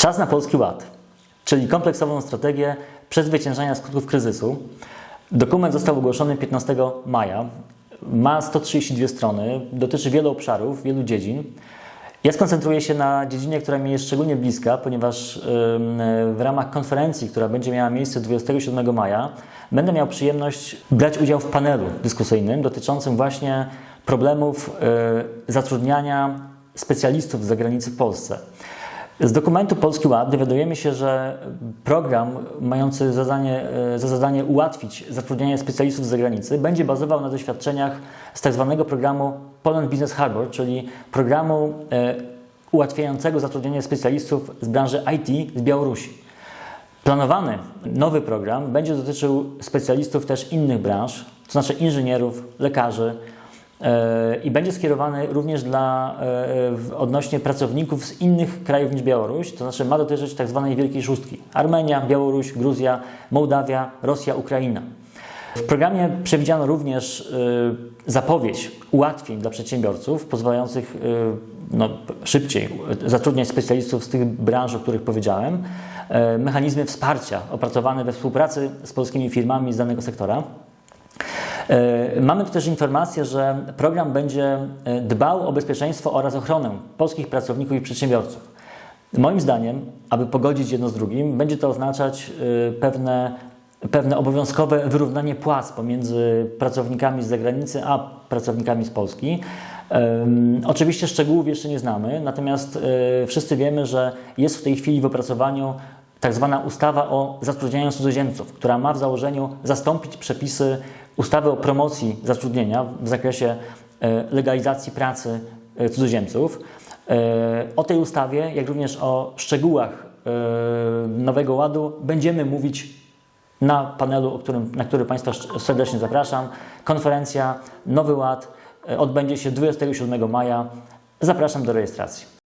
Czas na Polski Ład, czyli kompleksową strategię przezwyciężania skutków kryzysu. Dokument został ogłoszony 15 maja. Ma 132 strony, dotyczy wielu obszarów, wielu dziedzin. Ja skoncentruję się na dziedzinie, która mi jest szczególnie bliska, ponieważ w ramach konferencji, która będzie miała miejsce 27 maja, będę miał przyjemność brać udział w panelu dyskusyjnym dotyczącym właśnie problemów y, zatrudniania specjalistów z zagranicy w Polsce. Z dokumentu Polski Ład dowiadujemy się, że program mający zadanie, e, za zadanie ułatwić zatrudnianie specjalistów z zagranicy będzie bazował na doświadczeniach z tak zwanego programu Poland Business Harbor, czyli programu e, ułatwiającego zatrudnianie specjalistów z branży IT z Białorusi. Planowany nowy program będzie dotyczył specjalistów też innych branż, to znaczy inżynierów, lekarzy, i będzie skierowany również dla e, odnośnie pracowników z innych krajów niż Białoruś, to znaczy ma dotyczyć tak zwanej Wielkiej Szóstki. Armenia, Białoruś, Gruzja, Mołdawia, Rosja, Ukraina. W programie przewidziano również e, zapowiedź ułatwień dla przedsiębiorców, pozwalających e, no, szybciej zatrudniać specjalistów z tych branż, o których powiedziałem, e, mechanizmy wsparcia opracowane we współpracy z polskimi firmami z danego sektora. E, Mamy tu też informację, że program będzie e, dbał o bezpieczeństwo oraz ochronę polskich pracowników i przedsiębiorców. Moim zdaniem, aby pogodzić jedno z drugim, będzie to oznaczać e, pewne, pewne obowiązkowe wyrównanie płac pomiędzy pracownikami z zagranicy a pracownikami z Polski. Oczywiście szczegółów jeszcze nie znamy, natomiast wszyscy wiemy, że jest w tej chwili w opracowaniu tak zwana ustawa o zatrudnianiu cudzoziemców, która ma w założeniu zastąpić przepisy ustawy o promocji zatrudnienia w zakresie e, legalizacji pracy e, cudzoziemców. E, O tej ustawie, jak również o szczegółach Nowego Ładu będziemy mówić na panelu, na który Państwa serdecznie zapraszam. Konferencja Nowy Ład odbędzie się 27 maja. Zapraszam do rejestracji.